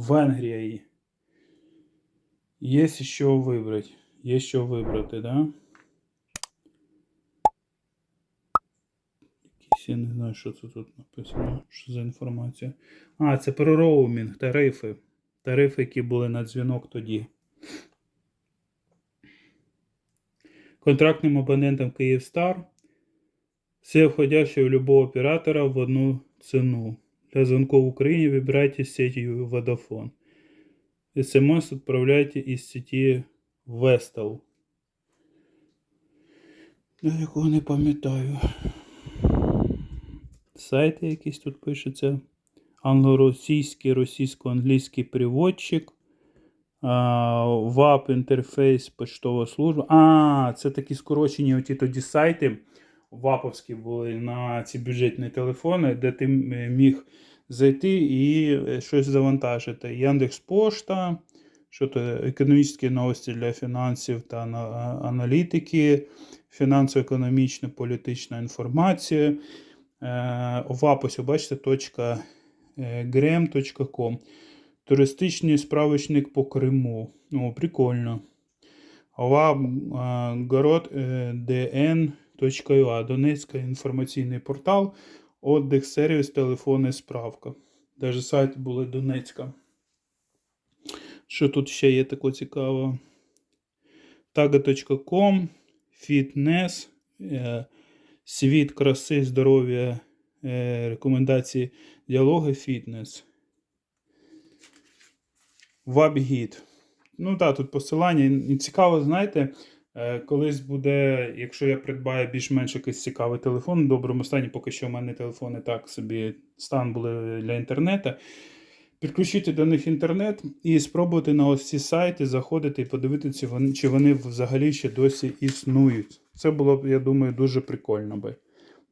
Венгрія. Є що вибрати. Є що вибрати, да? Я не знаю, що це тут написано. Що за інформація. А, це про роумінг, тарифи. Тарифи, які були на дзвінок тоді. Контрактним абонентам Київстар. Все входящее у любого оператора в одну цену. Для звонков в Украине выбирайте сеть Vodafone. СМС отправляйте из сети Vestel. Якого не пам'ятаю. Сайти якісь тут пишуться. Англо-російський, російсько-англійський переводчик. ВАП інтерфейс поштова служба. А, це такі скорочені оті тоді сайти ваповські були на ці бюджетні телефони, де ти міг зайти і е, щось завантажити. Яндекс Пошта, що то економічні новості для фінансів та аналітики, фінансово-економічна політична інформація. Е, ВАП, бачите, точка е, grem.com. Туристичний справочник по Криму. О, прикольно. ОВА е, город е, dn.ua Донецька інформаційний портал, отдих сервіс, телефонна справка. Даже сайт були Донецька. Що тут ще є таке цікаво? Taga.com, фітнес, світ краси, здоров'я, е, рекомендації, діалоги, фітнес. Вабгіт. Ну так, тут посилання. І цікаво, знаєте, колись буде, якщо я придбаю більш-менш якийсь цікавий телефон, в доброму стані, поки що в мене телефони так собі стан були для інтернету. Підключити до них інтернет і спробувати на ось ці сайти заходити і подивитися, чи вони, взагалі ще досі існують. Це було б, я думаю, дуже прикольно би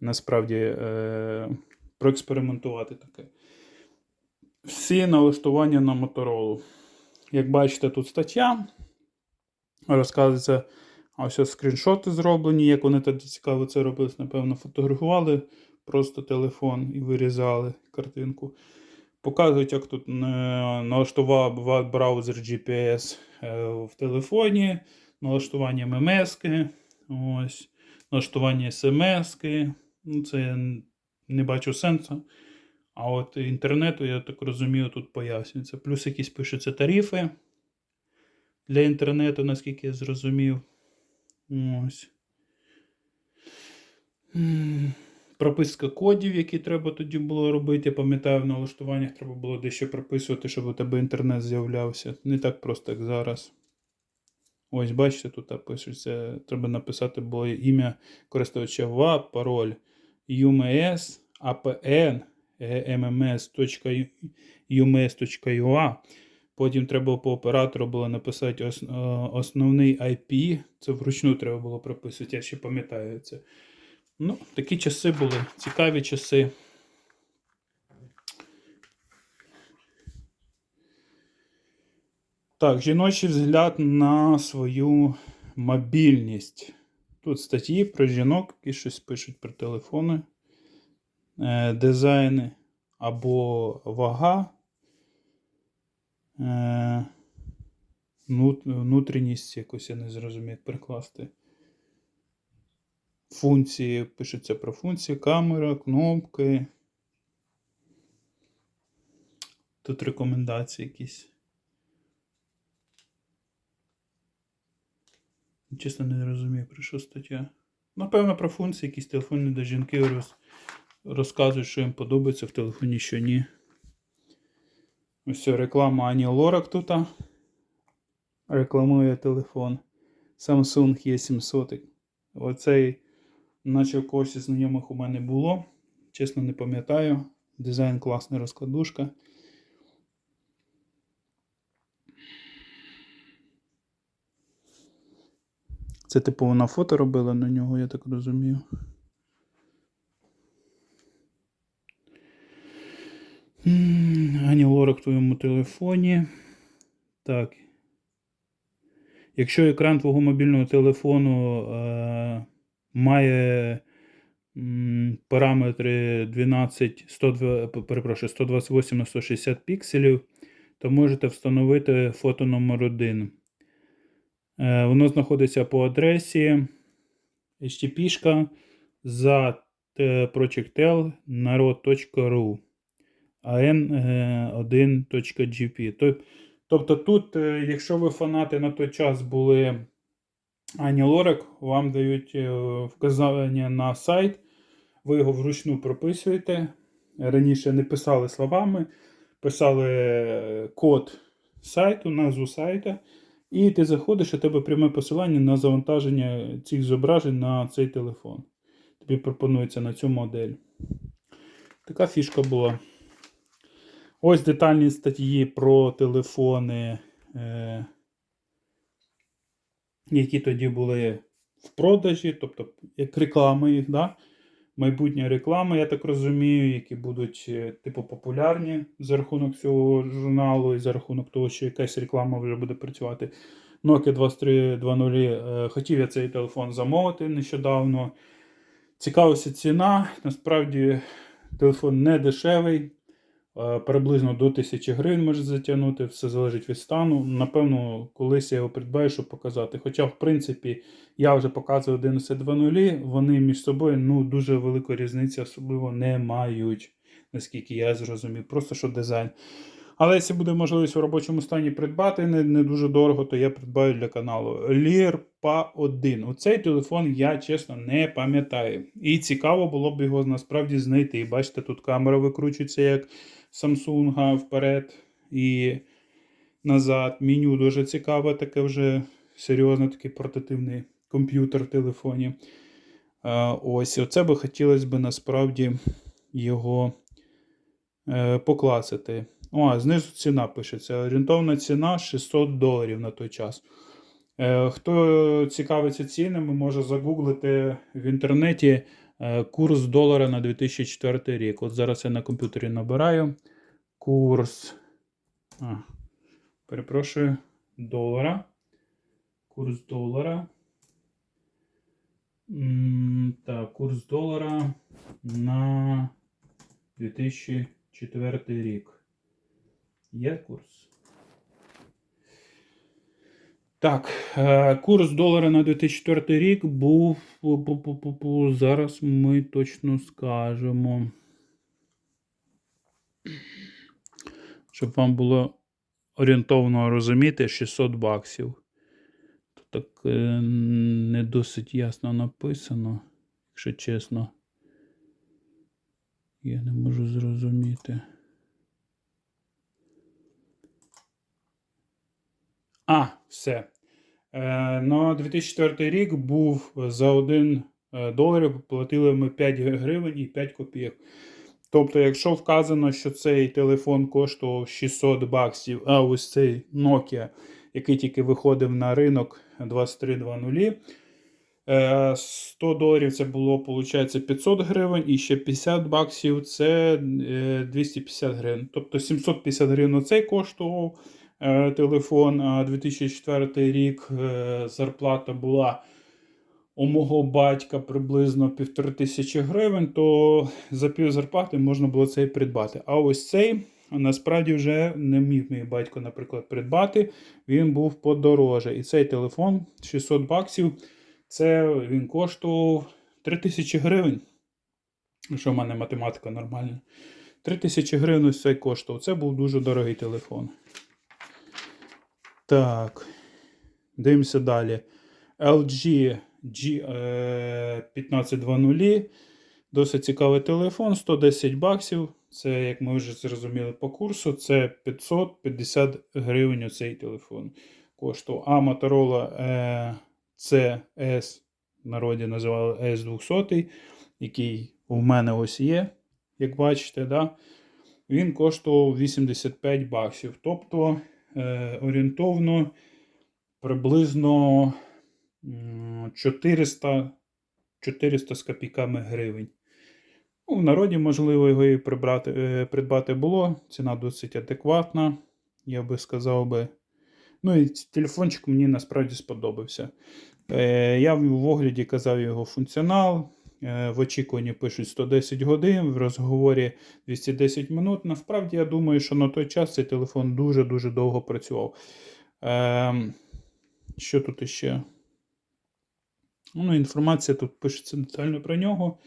насправді е- проекспериментувати таке. Всі налаштування на Моторолу. Як бачите, тут стаття. Розказується, а ось скріншоти зроблені, як вони тоді цікаво це робили, напевно, фотографували просто телефон і вирізали картинку. Показують, як тут е, налаштував браузер GPS е, в телефоні, налаштування ММС, ось, налаштування смс. Ну, це я не бачу сенсу. А от інтернету, я так розумію, тут пояснюється. Плюс якісь пишуться тарифи для інтернету, наскільки я зрозумів. Ось. Прописка кодів, які треба тоді було робити. Я пам'ятаю, в налаштуваннях треба було дещо прописувати, щоб у тебе інтернет з'являвся. Не так просто, як зараз. Ось, бачите, тут пишеться. Треба написати було ім'я користувача ВАП, пароль UMS, APN, mms.ums.ua. Потім треба по оператору було написати е, основний IP. Це вручну треба було прописувати, я ще пам'ятаю це. Ну, такі часи були, цікаві часи. Так, жіночий взгляд на свою мобільність. Тут статті про жінок, які щось пишуть про телефони, е, дизайни або вага, е, внутрішність якось я не зрозумів, як перекласти. Функції, пишеться про функції, камера, кнопки. Тут рекомендації якісь. Чесно, не розумію, про що стаття. Напевно, про функції, якісь телефони до жінки роз, розказують, що їм подобається в телефоні, що ні. Ось реклама Ані Лорак тут. Рекламує телефон. Samsung E700. Оцей, наче в когось знайомих у мене було. Чесно, не пам'ятаю. Дизайн класна розкладушка. Це типу вона фото робила на нього, я так розумію. Ані Лорак в твоєму телефоні. Так. Якщо екран твого мобільного телефону е, має м, параметри 12, 102, перепрошую, 128 на 160 пікселів, то можете встановити фото номер 1. Е, Воно знаходиться по адресі http за е, projectel народ.ru an1.gp. Тобто тут, е, якщо ви фанати на той час були Ані Лорак, вам дають е, вказання на сайт, ви його вручну прописуєте. Раніше не писали словами, писали е, код сайту, назву сайта, і ти заходиш, у тебе пряме посилання на завантаження цих зображень на цей телефон. Тобі пропонується на цю модель. Така фішка була. Ось детальні статті про телефони, е, які тоді були в продажі, тобто як реклами їх, да? майбутня реклама, я так розумію, які будуть е, типу популярні за рахунок цього журналу і за рахунок того, що якась реклама вже буде працювати. Nokia 2320. е, Хотів я цей телефон замовити нещодавно. Цікавився ціна. Насправді телефон не дешевий. Е, Приблизно до 1000 гривень може затягнути, все залежить від стану. Напевно, колись я його придбаю, щоб показати. Хоча, в принципі, я вже показую 11.2.0, вони між собою ну, дуже великої різниці особливо не мають, наскільки я зрозумів. Просто що дизайн. Але якщо буде можливість у робочому стані придбати не, не дуже дорого, то я придбаю для каналу. Pa 1. Оцей телефон я чесно не пам'ятаю. І цікаво було б його насправді знайти. І бачите, тут камера викручується як Samsung вперед і назад. Меню дуже цікаве, таке вже серйозно такий портативний комп'ютер в телефоні. Е, Ось, оце би хотілося б насправді його е, покласити. О, знизу ціна пишеться. Орієнтовна ціна 600 доларів на той час. Е, Хто цікавиться цінами, може загуглити в інтернеті курс долара на 2004 рік. От зараз я на комп'ютері набираю курс. А, перепрошую, долара. Курс долара. Так, курс долара на 2004 рік. Є курс. Так, е, курс долара на 2004 рік був. Зараз ми точно скажемо. Щоб вам було орієнтовно розуміти 600 баксів. Так е, не досить ясно написано, якщо чесно. Я не можу зрозуміти. А, все. Е, на 2004 рік був за 1 долар платили ми 5 гривень і 5 копійок. Тобто, якщо вказано, що цей телефон коштував 600 баксів, а ось цей Nokia, який тільки виходив на ринок 2320, е, 100 доларів це було, виходить, 500 гривень, і ще 50 баксів це е, 250 гривень. Тобто 750 гривень оцей коштував е, телефон, а 2004 рік е, зарплата була у мого батька приблизно півтори тисячі гривень, то за пів зарплати можна було цей придбати. А ось цей насправді вже не міг мій батько, наприклад, придбати. Він був подороже. І цей телефон 600 баксів. Це він коштував 3 тисячі гривень. Що в мене математика нормальна. 3 тисячі гривень ось цей коштував. Це був дуже дорогий телефон. Так. Дивимося далі. LG G, е, 1520. Досить цікавий телефон, 110 баксів. Це, як ми вже зрозуміли по курсу, це 550 гривень оцей телефон коштував. А Motorola е, CS в народі називали S200, який у мене ось є, як бачите, да? він коштував 85 баксів. Тобто орієнтовно приблизно 400, 400 з копійками гривень. Ну, в народі, можливо, його і прибрати, е, придбати було. Ціна досить адекватна, я би сказав би. Ну і телефончик мені насправді сподобався. Е, я в огляді казав його функціонал. Е, В очікуванні пишуть 110 годин, в розговорі 210 минут. Насправді, я думаю, що на той час цей телефон дуже-дуже довго працював. Ем, що тут іще? Ну, інформація тут пишеться детально про нього.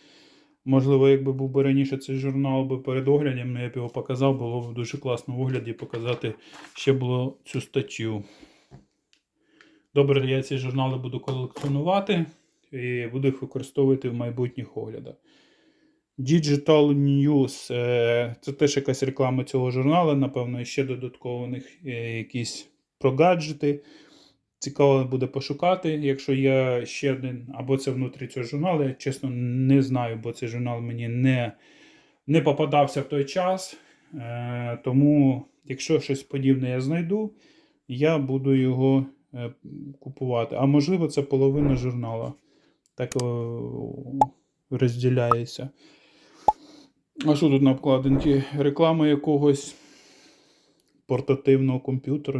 Можливо, якби був би раніше цей журнал би перед оглядом, я б його показав, було б дуже класно в огляді показати ще було цю статтю. Добре, я ці журнали буду колекціонувати і буду їх використовувати в майбутніх оглядах. Digital News е, це теж якась реклама цього журналу, напевно, і ще додатково е, якісь про гаджети. Цікаво буде пошукати. Якщо є ще один, або це внутрі цього журналу, я чесно не знаю, бо цей журнал мені не, не попадався в той час. Е, тому, якщо щось подібне я знайду, я буду його купувати. А можливо, це половина журнала. Так розділяється. А що тут на вкладинці? Реклама якогось портативного комп'ютера.